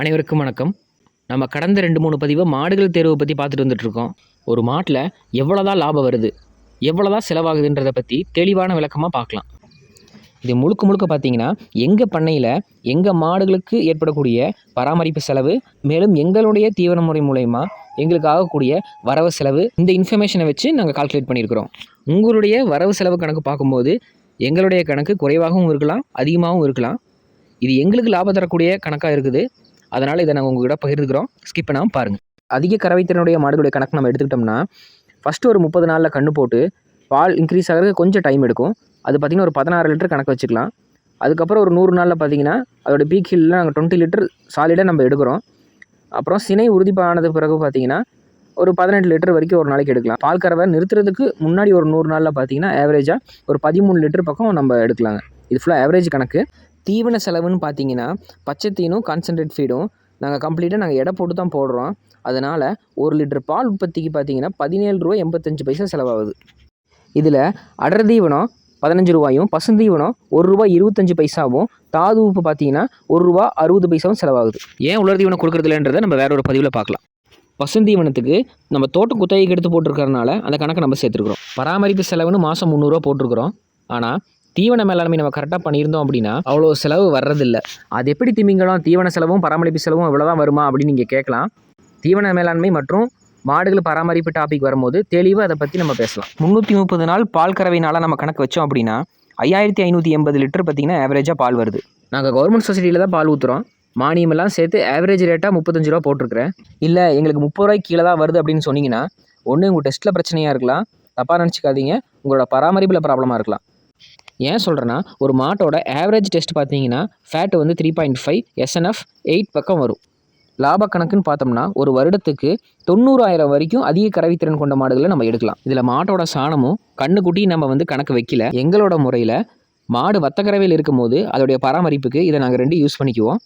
அனைவருக்கும் வணக்கம். நம்ம கடந்த ரெண்டு மூணு பதிவை மாடுகள் தேர்வை பற்றி பார்த்துட்டு வந்துட்டுருக்கோம். ஒரு மாட்டில் எவ்வளோதான் லாபம் வருது எவ்வளோதான் செலவாகுதுன்றதை பற்றி தெளிவான விளக்கமாக பார்க்கலாம். இது முழுக்க முழுக்க பார்த்தீங்கன்னா எங்கள் பண்ணையில் எங்கள் மாடுகளுக்கு ஏற்படக்கூடிய பராமரிப்பு செலவு மேலும் எங்களுடைய தீவன முறை மூலயமா எங்களுக்கு ஆகக்கூடிய வரவு செலவு இந்த இன்ஃபர்மேஷனை வச்சு நாங்கள் கால்குலேட் பண்ணியிருக்கிறோம். உங்களுடைய வரவு செலவு கணக்கு பார்க்கும்போது எங்களுடைய கணக்கு குறைவாகவும் இருக்கலாம் அதிகமாகவும் இருக்கலாம். இது எங்களுக்கு லாபம் தரக்கூடிய கணக்காக இருக்குது. அதனால் இதை நாங்கள் உங்கள்கிட்ட பகிர்ந்துக்கிறோம். ஸ்கிப் பண்ணாமல் பாருங்கள் அதிக கறவைத்திறனுடைய மாடுகளுடைய கணக்கு நம்ம எடுத்துக்கிட்டோம்னா ஃபஸ்ட்டு ஒரு முப்பது நாளில் கன்று போட்டு பால் இன்க்ரீஸ் ஆகிறதுக்கு கொஞ்சம் டைம் எடுக்கும். அது பார்த்திங்கன்னா ஒரு பதினாறு லிட்டர் கணக்கு வச்சுக்கலாம். அதுக்கப்புறம் ஒரு நூறு நாளில் பார்த்தீங்கன்னா அதோடய பீக் ஹில்லில் நாங்கள் டுவெண்ட்டி லிட்டர் சாலிடாக நம்ம எடுக்கிறோம். அப்புறம் சினை உறுதிப்பானது பிறகு பார்த்தீங்கன்னா ஒரு பதினெட்டு லிட்டர் வரைக்கும் ஒரு நாளைக்கு எடுக்கலாம். பால் கறவை நிறுத்துறதுக்கு முன்னாடி ஒரு நூறு நாளில் பார்த்தீங்கன்னா ஆவரேஜாக ஒரு பதிமூணு லிட்டர் பக்கம் நம்ம எடுக்கலாங்க. இது ஃபுல்லாக ஆவரேஜ் கணக்கு. தீவன செலவுன்னு பார்த்தீங்கன்னா பச்சை தீனும் கான்சன்ட்ரேட் ஃபீடும் நாங்கள் கம்ப்ளீட்டாக நாங்கள் எடை போட்டு தான் போடுறோம். அதனால் ஒரு லிட்டர் பால் உற்பத்திக்கு பார்த்தீங்கன்னா பதினேழு ரூபா எண்பத்தஞ்சு பைசா செலவாகுது. இதில் அடர் தீவனம் பதினஞ்சு ரூபாயும் பசுந்தீவனம் ஒரு ரூபா இருபத்தஞ்சு பைசாவும் தாது உப்பு பார்த்தீங்கன்னா ஒரு ரூபா அறுபது பைசாவும் செலவாகுது. ஏன் உலர் தீவனம் கொடுக்குறதுலன்றதை நம்ம வேற ஒரு பதிவில் பார்க்கலாம். பசுந்தீவனத்துக்கு நம்ம தோட்டம் குத்தகைக்கு எடுத்து போட்டிருக்கறனால அந்த கணக்கை நம்ம சேர்த்துருக்குறோம். பராமரிப்பு செலவுன்னு மாதம் முந்நூறுரூவா போட்டிருக்கிறோம். ஆனால் தீவன மேலாண்மை நம்ம கரெக்டாக பண்ணியிருந்தோம் அப்படின்னா அவ்வளோ செலவு வர்றதில்ல. அது எப்படி திமிங்கலம் தீவன செலவும் பராமரிப்பு செலவும் இவ்வளோ தான் வருமா அப்படின்னு நீங்கள் கேட்கலாம். தீவன மேலாண்மை மற்றும் மாடுகள் பராமரிப்பு டாபிக் வரும்போது தெளிவாக அதை பற்றி நம்ம பேசலாம். முந்நூற்றி முப்பது நாள் பால் கறவைனால நம்ம கணக்கு வச்சோம் அப்படின்னா ஐயாயிரத்தி ஐநூற்றி எண்பது லிட்டர் பார்த்திங்கன்னா ஆவரேஜாக பால் வருது. நாங்கள் கவர்மெண்ட் சொசைட்டியில் தான் பால் ஊற்றுறோம் மானியமெல்லாம் சேர்த்து ஆவரேஜ் ரேட்டாக முப்பத்தஞ்சு ரூபா போட்டிருக்கிறேன். இல்லை எங்களுக்கு முப்பது ரூபாய்க்கு கீழே தான் வருது அப்படின்னு சொன்னீங்கன்னா ஒன்று உங்கள் டெஸ்ட்டில் பிரச்சனையாக இருக்கலாம். தப்பாக நினச்சிக்காதீங்க. உங்களோட பராமரிப்பில் ப்ராப்ளமாக இருக்கலாம். ஏன் சொல்கிறேன்னா ஒரு மாட்டோட ஆவரேஜ் டெஸ்ட் பார்த்தீங்கன்னா ஃபேட் வந்து three point five SNF eight பக்கம் வரும். லாப கணக்குன்னு பார்த்தோம்னா ஒரு வருடத்துக்கு தொண்ணூறாயிரம் வரைக்கும் அதிக கறவைத்திறன் கொண்ட மாடுகளை நம்ம எடுக்கலாம். இதில் மாட்டோட சாணமும் கண்ணுக்குட்டி நம்ம வந்து கணக்கு வைக்கல. எங்களோட முறையில் மாடு வத்தக்கறவையில் இருக்கும்போது அதோடைய பராமரிப்புக்கு இதை நாங்கள் ரெண்டு யூஸ் பண்ணிக்குவோம்.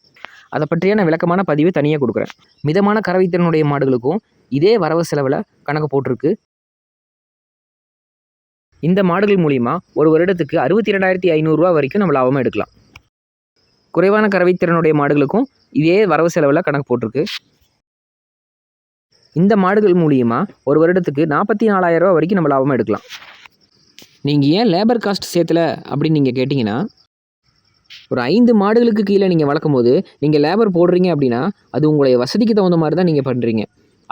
அதை பற்றியான விளக்கமான பதிவு தனியாக கொடுக்குறேன். மிதமான கறவைத்திறனுடைய மாடுகளுக்கும் இதே வரவு செலவில் கணக்கு போட்டிருக்கு. இந்த மாடுகள் மூலிமா ஒரு வருடத்துக்கு அறுபத்தி ரெண்டாயிரத்தி ஐநூறுரூவா வரைக்கும் நம்ம லாபமாக எடுக்கலாம். குறைவான கறவைத்திறனுடைய மாடுகளுக்கும் இதே வரவு செலவில் கணக்கு போட்டிருக்கு. இந்த மாடுகள் மூலியமாக ஒரு வருடத்துக்கு நாற்பத்தி நாலாயிரரூவா வரைக்கும் நம்ம லாபமாக எடுக்கலாம். நீங்கள் ஏன் லேபர் காஸ்ட் சேர்த்தல அப்படின்னு நீங்கள் கேட்டிங்கன்னா ஒரு ஐந்து மாடுகளுக்கு கீழே நீங்கள் வளர்க்கும் போது நீங்கள் லேபர் போடுறீங்க அப்படின்னா அது உங்களுடைய வசதிக்கு தகுந்த மாதிரி தான் நீங்கள் பண்ணுறீங்க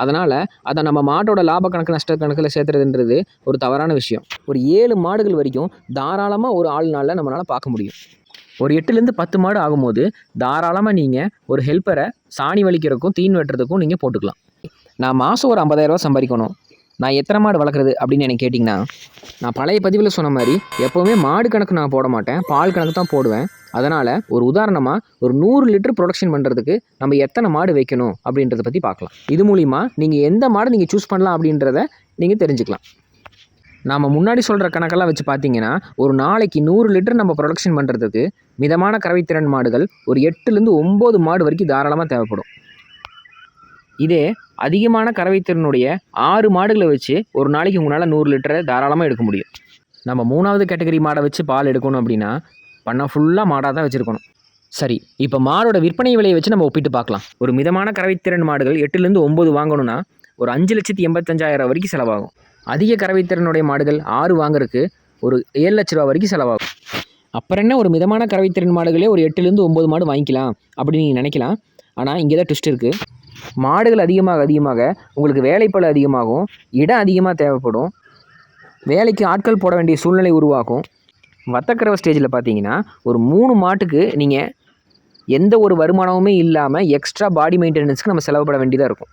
அதனால் அதை நம்ம மாட்டோட லாப கணக்கு நஷ்ட கணக்கில் சேர்த்துறதுன்றது ஒரு தவறான விஷயம். ஒரு ஏழு மாடுகள் வரைக்கும் தாராளமாக ஒரு ஆள் நாளில் நம்மளால் பார்க்க முடியும். ஒரு எட்டுலேருந்து பத்து மாடு ஆகும்போது தாராளமாக நீங்கள் ஒரு ஹெல்ப்பரை சாணி வலிக்கிறதுக்கும் தீன் வெட்டுறதுக்கும் நீங்கள் போட்டுக்கலாம். நான் மாதம் ஒரு ஐம்பதாயிரரூவா சம்பாதிக்கணும். நான் எத்தனை மாடு வளர்க்குறது அப்படின்னு எனக்கு கேட்டிங்கன்னா நான் பழைய பதிவில் சொன்ன மாதிரி எப்போவுமே மாடு கணக்கு நான் போட மாட்டேன். பால் கணக்கு தான் போடுவேன். அதனால் ஒரு உதாரணமாக ஒரு நூறு லிட்டர் ப்ரொடக்ஷன் பண்ணுறதுக்கு நம்ம எத்தனை மாடு வைக்கணும் அப்படின்றத பற்றி பார்க்கலாம். இது மூலிமா நீங்கள் எந்த மாடு நீங்கள் சூஸ் பண்ணலாம் அப்படின்றத நீங்கள் தெரிஞ்சுக்கலாம். நாம் முன்னாடி சொல்கிற கணக்கெல்லாம் வச்சு பார்த்தீங்கன்னா ஒரு நாளைக்கு நூறு லிட்டர் நம்ம ப்ரொடக்ஷன் பண்ணுறதுக்கு மிதமான கறவைத்திறன் மாடுகள் ஒரு எட்டுலேருந்து ஒம்பது மாடு வரைக்கும் தாராளமாக தேவைப்படும். இதே அதிகமான கறவைத்திறனுடைய ஆறு மாடுகளை வச்சு ஒரு நாளைக்கு உங்களால் நூறு லிட்டரை தாராளமாக எடுக்க முடியும். நம்ம மூணாவது கேட்டகரி மாடை வச்சு பால் எடுக்கணும் அப்படின்னா பண்ண ஃபுல்லாக மாடாக தான் வச்சுருக்கணும். சரி இப்போ மாடோட விற்பனை விலையை வச்சு நம்ம ஒப்பிட்டு பார்க்கலாம். ஒரு மிதமான கறவைத்திறன் மாடுகள் எட்டுலேருந்து ஒம்பது வாங்கணும்னா ஒரு அஞ்சு லட்சத்தி எண்பத்தஞ்சாயிரம் வரைக்கும் செலவாகும். அதிக கறவைத்திறனுடைய மாடுகள் ஆறு வாங்குறதுக்கு ஒரு ஏழு லட்ச ரூபா வரைக்கும் செலவாகும். அப்புறம் என்ன? ஒரு மிதமான கறவைத்திறன் மாடுகளே ஒரு எட்டுலேருந்து ஒம்பது மாடு வாங்கிக்கலாம் அப்படின்னு நீங்கள் நினைக்கலாம். ஆனால் இங்கே தான் ட்விஸ்ட் இருக்குது மாடுகள் அதிகமாக அதிகமாக உங்களுக்கு வேலைப்பளு அதிகமாகும் இடம் அதிகமாக தேவைப்படும் வேலைக்கு ஆட்கள் போட வேண்டிய சூழ்நிலை உருவாகும். வத்தக்கரவை ஸ்டேஜில் பார்த்தீங்கன்னா ஒரு மூணு மாட்டுக்கு நீங்கள் எந்த ஒரு வருமானமுமே இல்லாமல் எக்ஸ்ட்ரா பாடி மெயின்டெனன்ஸ்க்கு நம்ம செலவுப்பட வேண்டியதாக இருக்கும்.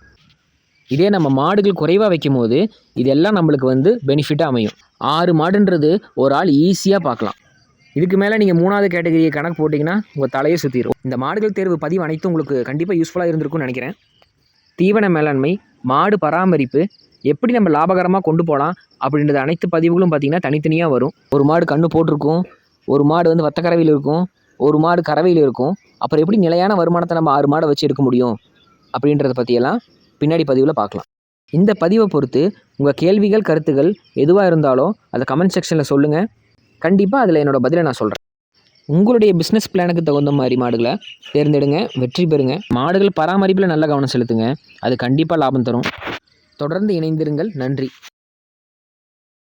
இதே நம்ம மாடுகள் குறைவாக வைக்கும் போது இதெல்லாம் நம்மளுக்கு வந்து பெனிஃபிட்டாக அமையும். ஆறு மாடுன்றது ஒரு ஆள் ஈஸியாக பார்க்கலாம். இதுக்கு மேலே நீங்கள் மூணாவது கேட்டகரியை கணக்கு போட்டிங்கன்னா உங்கள் தலையை சுற்றிடும் இந்த மாடுகள் தேர்வு பதிவு அனைத்தும் உங்களுக்கு கண்டிப்பாக யூஸ்ஃபுல்லாக இருந்திருக்கும்னு நினைக்கிறேன். தீவன மேலாண்மை மாடு பராமரிப்பு எப்படி நம்ம லாபகரமாக கொண்டு போகலாம் அப்படின்றது அனைத்து பதிவுகளும் பார்த்திங்கன்னா தனித்தனியாக வரும். ஒரு மாடு கண்ணு போட்டிருக்கும் ஒரு மாடு வந்து வத்த இருக்கும் ஒரு மாடு கறவையில் இருக்கும் அப்புறம் எப்படி நிலையான வருமானத்தை நம்ம ஆறு மாடை வச்சு எடுக்க முடியும் அப்படின்றத பற்றியெல்லாம் பின்னாடி பதிவில் பார்க்கலாம். இந்த பதிவை பொறுத்து உங்கள் கேள்விகள் கருத்துகள் எதுவாக இருந்தாலும் அதை கமெண்ட் செக்ஷனில் சொல்லுங்கள் கண்டிப்பாக அதில் என்னோடய பதிலை நான் சொல்கிறேன் உங்களுடைய பிஸ்னஸ் பிளானுக்கு தகுந்த மாதிரி மாடுகளை தேர்ந்தெடுங்க வெற்றி பெறுங்க. மாடுகள் பராமரிப்பில் நல்ல கவனம் செலுத்துங்க. அது கண்டிப்பாக லாபம் தரும். தொடர்ந்து இணைந்திருங்கள். நன்றி.